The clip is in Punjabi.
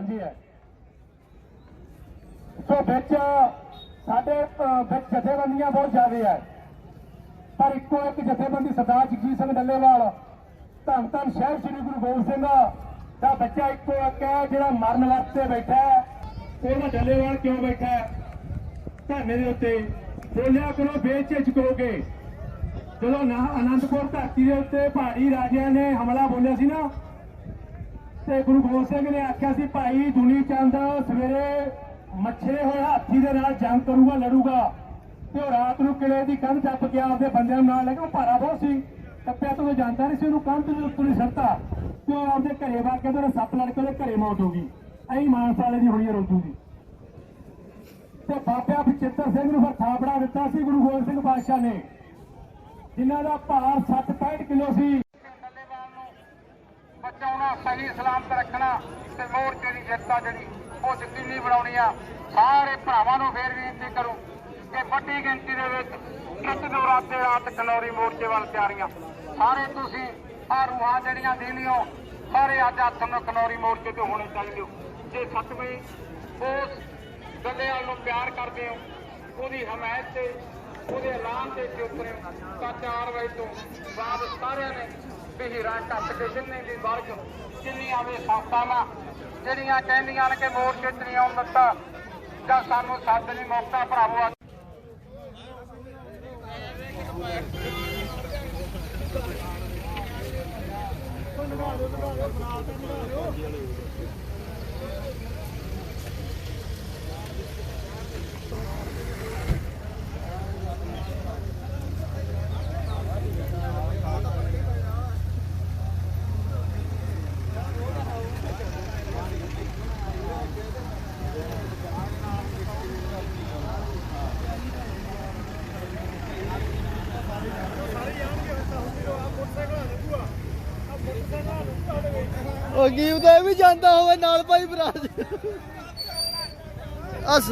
ਸਾਂਝੀ ਹੈ ਸੋ ਵਿੱਚ ਸਾਡੇ ਵਿੱਚ ਜਥੇਬੰਦੀਆਂ ਬਹੁਤ ਜ਼ਿਆਦੇ ਹੈ। ਪਰ ਇੱਕੋ ਇੱਕ ਜਥੇਬੰਦੀ ਸਰਦਾਰ ਜਗਜੀਤ ਸਿੰਘ ਡੱਲੇਵਾਲ, ਧੰਨ ਧੰਨ ਸ਼ਹਿਰ ਸ੍ਰੀ ਗੁਰੂ ਗੋਬਿੰਦ ਸਿੰਘ ਦਾ ਬੱਚਾ ਇੱਕੋ ਇੱਕ ਹੈ, ਜਿਹੜਾ ਮਰਨ ਵਾਸਤੇ ਬੈਠਾ ਹੈ। ਉਹਦਾ ਡੱਲੇਵਾਲ ਕਿਉਂ ਬੈਠਾ ਹੈ? ਧਰਨੇ ਦੇ ਉੱਤੇ ਬੋਲਿਆ ਕਰੋ ਬੇਚਿਚ ਕਰੋਗੇ ਜਦੋਂ ਨਾ ਅਨੰਦਪੁਰ ਧਰਤੀ ਦੇ ਉੱਤੇ ਪਹਾੜੀ ਰਾਜਿਆਂ ਨੇ ਹਮਲਾ ਬੋਲਿਆ ਸੀ ਨਾ ਤੇ ਗੁਰੂ ਗੋਬਿੰਦ ਸਿੰਘ ਨੇ ਆਖਿਆ ਸੀ, ਭਾਈ ਦੁਨੀ ਚੰਦ ਸਵੇਰੇ ਮੱਛਰੇ ਹੋਏ ਹਾਥੀ ਦੇ ਨਾਲ ਜੰਗ ਕਰੂਗਾ, ਲੜੂਗਾ। ਤੇ ਉਹ ਰਾਤ ਨੂੰ ਕਿਲੇ ਦੀ ਕੰਧ ਟੱਪ ਗਿਆ ਆਪਦੇ ਬੰਦਿਆਂ ਨੂੰ ਨਾਲ ਲੈ ਕੇ, ਉਹ ਭਾਰਾ ਬਹੁਤ ਸੀ। ਟੱਪਿਆ ਤੋਂ ਜਾਣਦਾ ਨਹੀਂ ਸੀ, ਉਹਨੂੰ ਕੰਧ ਦੇ ਉੱਤੇ ਨਹੀਂ ਸੱਟਾ ਤੇ ਉਹ ਆਪਦੇ ਘਰੇ ਵਾ ਕੇ ਤੇ ਉਹਦੇ ਸੱਤ ਲੜਕੇ ਉਹਦੇ ਘਰੇ ਮੌਤ ਹੋ ਗਈ। ਐਂ ਮਾਨਸਾਲੇ ਦੀ ਹੋਣੀ ਹੈ ਰੋਜੂ ਦੀ। ਤੇ ਬਾਬਿਆ ਬਚਿੱਤਰ ਸਿੰਘ ਨੂੰ ਫਿਰ ਥਾਪੜਾ ਦਿੱਤਾ ਸੀ ਗੁਰੂ ਗੋਬਿੰਦ ਸਿੰਘ ਪਾਤਸ਼ਾਹ ਨੇ। ਜਿਨ੍ਹਾਂ ਦਾ ਭਾਰ 60 65 ਕਿਲੋ ਸੀ। ਬਚਾਉਣਾ ਸਹੀ ਸਲਾਮਤ ਰੱਖਣਾ ਤੇ ਮੋਰਚੇ ਦੀ ਜਿੱਤ ਜਿਹੜੀ ਉਹ ਯਕੀਨੀ ਬਣਾਉਣੀ ਆ। ਸਾਰੇ ਭਰਾਵਾਂ ਨੂੰ ਫੇਰ ਬੇਨਤੀ ਕਰੂੰ ਕਿ ਵੱਡੀ ਗਿਣਤੀ ਦੇ ਵਿੱਚ ਇੱਕ ਦੋ ਰਾਤ ਕਨੌਰੀ ਮੋਰਚੇ ਵੱਲ ਤਿਆਰੀਆਂ। ਸਾਰੇ ਤੁਸੀਂ ਆ ਰੂਹਾਂ ਜਿਹੜੀਆਂ ਦੇਣੀਓ ਸਾਰੇ ਅੱਜ ਹੱਥ ਨੂੰ ਕਨੌਰੀ ਮੋਰਚੇ ਤੇ ਹੋਣੇ ਚਾਹੀਦੇ ਹੋ। ਜੇ ਸੱਤਵੇਂ ਉਸ ਡੱਲੇਵਾਲ ਨੂੰ ਪਿਆਰ ਕਰਦੇ ਹੋ, ਉਹਦੀ ਹਮਾਇਤ ਤੇ ਉਹਦੇ ਐਲਾਨ ਦੇ ਕੇ ਉਤਰੇ ਤਾਂ 4 ਵਜੇ ਤੋਂ ਬਾਅਦ ਸਾਰਿਆਂ ਨੇ ਬਿਹਰਾਂ ਟੱਪ ਕੇ ਜਿੰਨੇ ਵੀ ਵਰਗ, ਜਿੰਨੀਆਂ ਵੀ ਸੰਸਥਾਵਾਂ, ਜਿਹੜੀਆਂ ਕਹਿੰਦੀਆਂ ਨੇ ਕਿ ਮੋਰਚੇ 'ਚ ਨਹੀਂ ਆਉਣ ਦਿੱਤਾ, ਜਾਂ ਸਾਨੂੰ ਸੱਦ ਨਹੀਂ ਮੌਕਾ ਭਰਾਵੋ, ਅੱਜ ਉਹ ਕੀ ਪਤਾ ਵੀ ਜਾਂਦਾ ਹੋਵੇ ਨਾਲ ਭਾਈ ਬਰਾਜ। ਅਸ